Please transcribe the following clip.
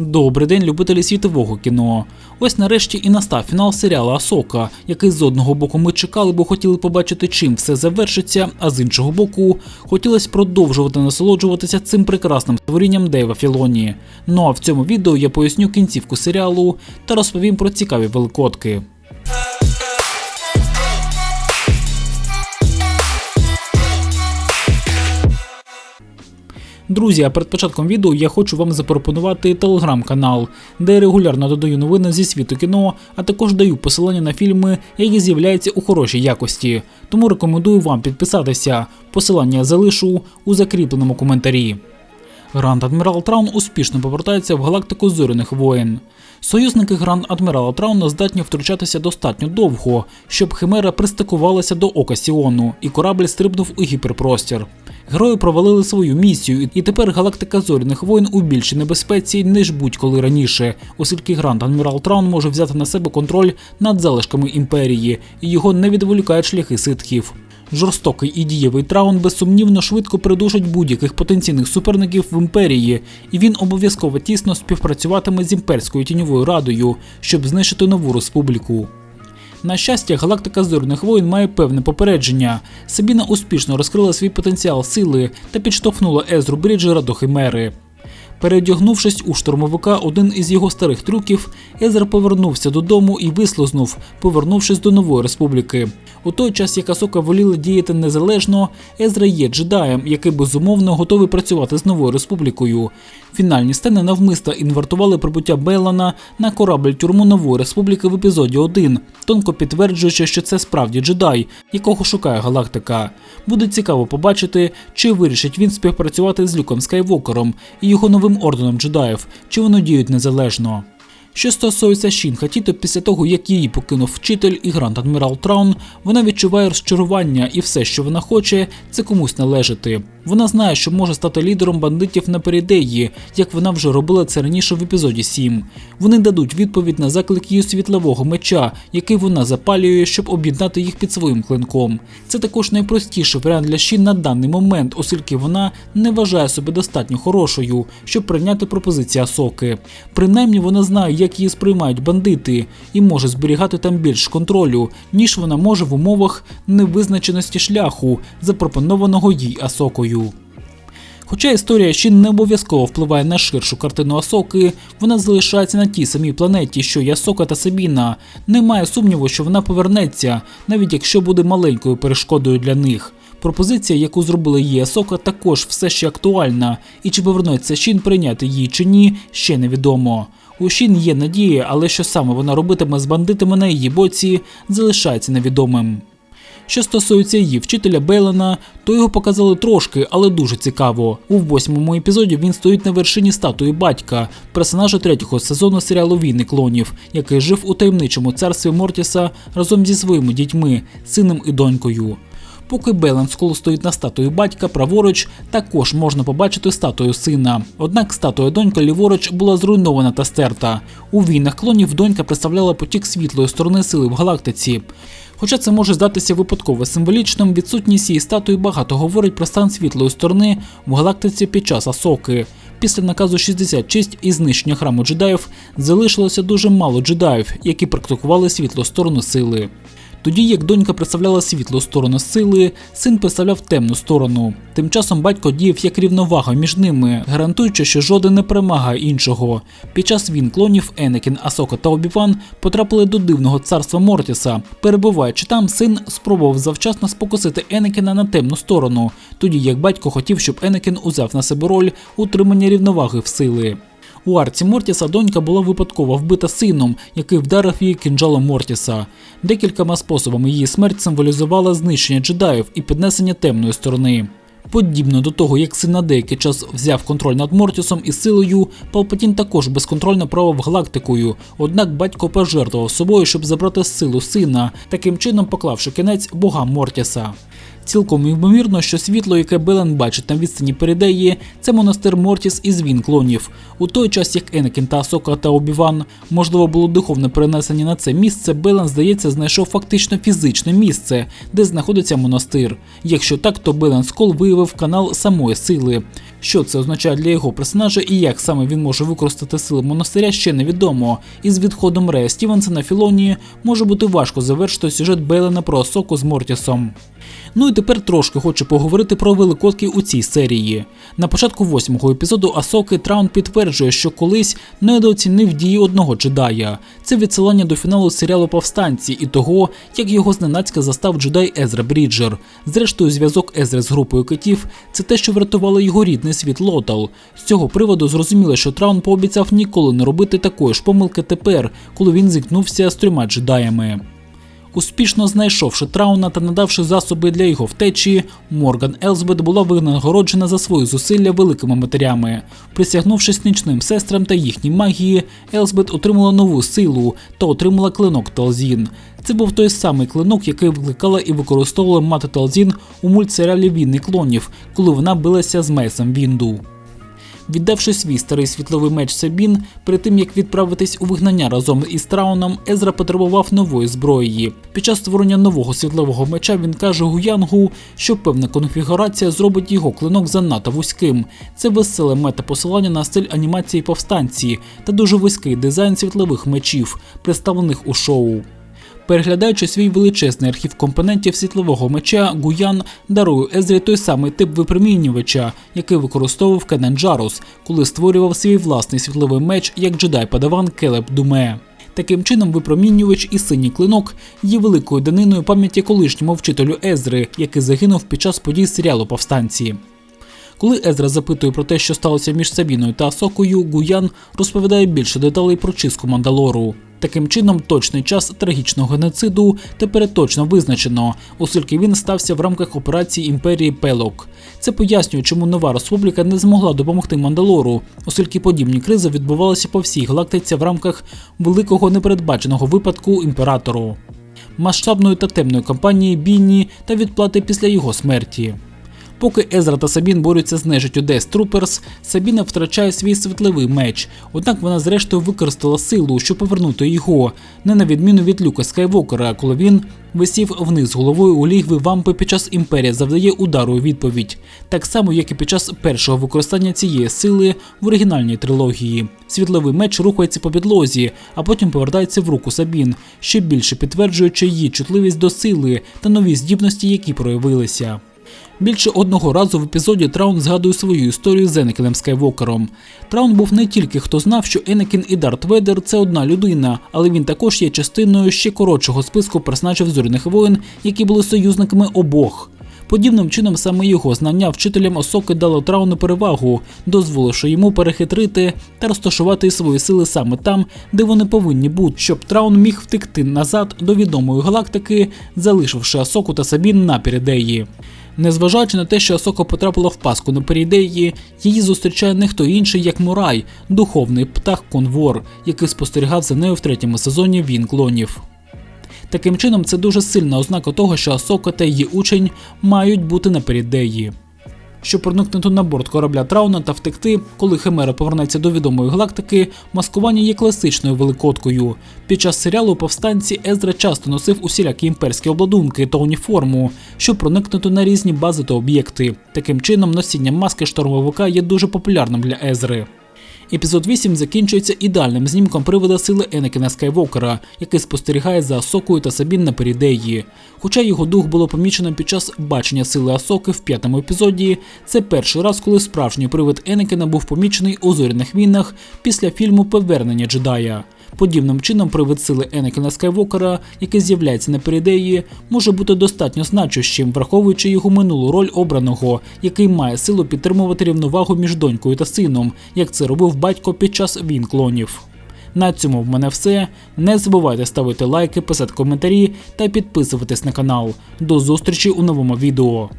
Добрий день, любителі світового кіно. Ось нарешті і настав фінал серіалу Асока, який з одного боку ми чекали, бо хотіли побачити, чим все завершиться, а з іншого боку, хотілося продовжувати насолоджуватися цим прекрасним створінням Дейва Філоні. Ну а в цьому відео я поясню кінцівку серіалу та розповім про цікаві великодки. Друзі, а перед початком відео я хочу вам запропонувати телеграм-канал, де я регулярно додаю новини зі світу кіно, а також даю посилання на фільми, які з'являються у хорошій якості. Тому рекомендую вам підписатися. Посилання залишу у закріпленому коментарі. Гранд Адмірал Траун успішно повертається в галактику зоряних воєн. Союзники Гранд Адмірала Трауна здатні втручатися достатньо довго, щоб Химера пристикувалася до ока Сіону, і корабль стрибнув у гіперпростір. Герої провалили свою місію, і тепер галактика зоряних воїн у більшій небезпеці, ніж будь-коли раніше, оскільки Гранд Адмірал Траун може взяти на себе контроль над залишками імперії, і його не відволікають шляхи ситхів. Жорстокий і дієвий траун безсумнівно швидко придушить будь-яких потенційних суперників в імперії, і він обов'язково тісно співпрацюватиме з імперською тіньовою радою, щоб знищити нову республіку. На щастя, галактика зорних воїн має певне попередження. Сабіна успішно розкрила свій потенціал сили та підштовхнула Езру Бріджера до Химери. Переодягнувшись у штурмовика один із його старих трюків, Езер повернувся додому і вислизнув, повернувшись до нової республіки. У той час, як Асока воліла діяти незалежно, Езра є джедаєм, який безумовно готовий працювати з новою республікою. Фінальні сцени навмисно інвертували прибуття Бейлана на корабль тюрму нової республіки в епізоді 1, тонко підтверджуючи, що це справді джедай, якого шукає галактика. Буде цікаво побачити, чи вирішить він співпрацювати з Люком Скайвокером і його новим орденом джедаїв, чи вони діють незалежно. Що стосується Шінха, то після того, як її покинув вчитель і Гранд Адмірал Траун, вона відчуває розчарування, і все, що вона хоче, це комусь належати. Вона знає, що може стати лідером бандитів на передеї, як вона вже робила це раніше в епізоді 7. Вони дадуть відповідь на заклик її світлового меча, який вона запалює, щоб об'єднати їх під своїм клинком. Це також найпростіший варіант для Шін на даний момент, оскільки вона не вважає себе достатньо хорошою, щоб прийняти пропозиції Асоки. Принаймні вона знає, як її сприймають бандити, і може зберігати там більш контролю, ніж вона може в умовах невизначеності шляху, запропонованого їй Асокою. Хоча історія ще не обов'язково впливає на ширшу картину Асоки, вона залишається на тій самій планеті, що й Асока та Сабіна. Немає сумніву, що вона повернеться, навіть якщо буде маленькою перешкодою для них. Пропозиція, яку зробила її Асока, також все ще актуальна, і чи повернеться Шін прийняти її чи ні, ще невідомо. У Шін є надія, але що саме вона робитиме з бандитами на її боці, залишається невідомим. Що стосується її вчителя Бейлена, то його показали трошки, але дуже цікаво. У восьмому епізоді він стоїть на вершині статуї батька, персонажа третього сезону серіалу Війни клонів, який жив у таємничому царстві Мортіса разом зі своїми дітьми, сином і донькою. Поки Белен Скол стоїть на статуї батька, праворуч також можна побачити статую сина. Однак статуя донька ліворуч була зруйнована та стерта. У війнах клонів донька представляла потік світлої сторони сили в галактиці. Хоча це може здатися випадково символічним, відсутність цієї статуї багато говорить про стан світлої сторони в галактиці під час Асоки. Після наказу 66 і знищення храму джедаїв залишилося дуже мало джедаїв, які практикували світлу сторону сили. Тоді як донька представляла світлу сторону сили, син представляв темну сторону. Тим часом батько діяв як рівновага між ними, гарантуючи, що жоден не перемагає іншого. Під час війн клонів Енекін, Асока та Обіван потрапили до дивного царства Мортіса. Перебуваючи там, син спробував завчасно спокусити Енекіна на темну сторону, тоді як батько хотів, щоб Енекін узяв на себе роль утримання рівноваги в сили. У арці Мортіса донька була випадково вбита сином, який вдарив її кінжалом Мортіса. Декількома способами її смерть символізувала знищення джедаїв і піднесення темної сторони. Подібно до того, як син на деякий час взяв контроль над Мортісом і силою, Палпатін також безконтрольно правив галактикою, однак батько пожертвував собою, щоб забрати силу сина, таким чином поклавши кінець богам Мортіса. Цілком ймовірно, що світло, яке Белен бачить на відстані передеї, це монастир Мортіс і звін клонів. У той час, як Енекін та Асока та Обіван, можливо, було духовне перенесення на це місце, Белен, здається, знайшов фактично фізичне місце, де знаходиться монастир. Якщо так, то Белен Скол виявив канал самої сили. Що це означає для його персонажа і як саме він може використати сили монастиря, ще невідомо. І з відходом Рея Стівенсона Філоні може бути важко завершити сюжет Бейлена про Асоку з Мортісом. Ну і тепер трошки хочу поговорити про великодки у цій серії. На початку восьмого епізоду Асоки Траун підтверджує, що колись недооцінив дії одного джедая. Це відсилання до фіналу серіалу Повстанці і того, як його зненацька застав джедай Езра Бріджер. Зрештою, зв'язок Езри з групою китів це те, що врятувало його рідний світ Лотал. З цього приводу зрозуміло, що Траун пообіцяв ніколи не робити такої ж помилки тепер, коли він зіткнувся з трьома джедаями. Успішно знайшовши Трауна та надавши засоби для його втечі, Морган Елзбет була винагороджена за свої зусилля великими матерями. Присягнувшись нічним сестрам та їхній магії, Елзбет отримала нову силу та отримала клинок Талзін. Це був той самий клинок, який викликала і використовувала мати Талзін у мультсеріалі Війни клонів, коли вона билася з Мейсом Вінду. Віддавши свій старий світловий меч Сабін, перед тим як відправитись у вигнання разом із Трауном, Езра потребував нової зброї. Під час створення нового світлового меча він каже Гуянгу, що певна конфігурація зробить його клинок занадто вузьким. Це веселе мета-посилання на стиль анімації повстанці та дуже вузький дизайн світлових мечів, представлених у шоу. Переглядаючи свій величезний архів компонентів світлового меча, Гуян дарує Езрі той самий тип випромінювача, який використовував Кенен Джарус, коли створював свій власний світловий меч як джедай падаван Келеб Думе. Таким чином, випромінювач і синій клинок є великою даниною пам'яті колишньому вчителю Езри, який загинув під час подій серіалу Повстанці. Коли Езра запитує про те, що сталося між Сабіною та Асокою, Гуян розповідає більше деталей про чистку Мандалору. Таким чином, точний час трагічного геноциду тепер точно визначено, оскільки він стався в рамках операції імперії Пелок. Це пояснює, чому нова республіка не змогла допомогти Мандалору, оскільки подібні кризи відбувалися по всій галактиці в рамках великого непередбаченого випадку імператору, масштабної та темної кампанії бійні та відплати після його смерті. Поки Езра та Сабін борються з нежиттю Death Troopers, Сабіна втрачає свій світловий меч, однак вона зрештою використала силу, щоб повернути його, не на відміну від Люка Скайвокера, коли він висів вниз головою у лігви вампи під час імперія завдає удару у відповідь, так само як і під час першого використання цієї сили в оригінальній трилогії. Світловий меч рухається по підлозі, а потім повертається в руку Сабін, ще більше підтверджуючи її чутливість до сили та нові здібності, які проявилися. Більше одного разу в епізоді Траун згадує свою історію з Енекіном Скайвокером. Траун був не тільки хто знав, що Енекін і Дарт Ведер це одна людина, але він також є частиною ще коротшого списку персонажів зоряних воїн, які були союзниками обох. Подібним чином саме його знання вчителям Осоки дало Трауну перевагу, дозволивши йому перехитрити та розташувати свої сили саме там, де вони повинні бути, щоб Траун міг втекти назад до відомої галактики, залишивши Асоку та Сабін на передеї. Незважаючи на те, що Асока потрапила в паску на перідеї, її зустрічає не хто інший, як Мурай, духовний птах Конвор, який спостерігав за нею в третьому сезоні Він клонів. Таким чином, це дуже сильна ознака того, що Асока та її учень мають бути на перідеї. Щоб проникнути на борт корабля Трауна та втекти, коли Химера повернеться до відомої галактики, маскування є класичною великодкою. Під час серіалу повстанці Езра часто носив усілякі імперські обладунки та уніформу, щоб проникнути на різні бази та об'єкти. Таким чином, носіння маски штормовика є дуже популярним для Езри. Епізод 8 закінчується ідеальним знімком привода сили Енекена Скайвокера, який спостерігає за Асокою та Сабін на перідеї. Хоча його дух було помічено під час бачення сили Асоки в п'ятому епізоді, це перший раз, коли справжній привид Енекена був помічений у зоряних війнах після фільму Повернення джедая. Подібним чином привид сили Енекена Скайвокера, який з'являється на передеї, може бути достатньо значущим, враховуючи його минулу роль обраного, який має силу підтримувати рівновагу між донькою та сином, як це робив батько під час він клонів. На цьому в мене все. Не забувайте ставити лайки, писати коментарі та підписуватись на канал. До зустрічі у новому відео.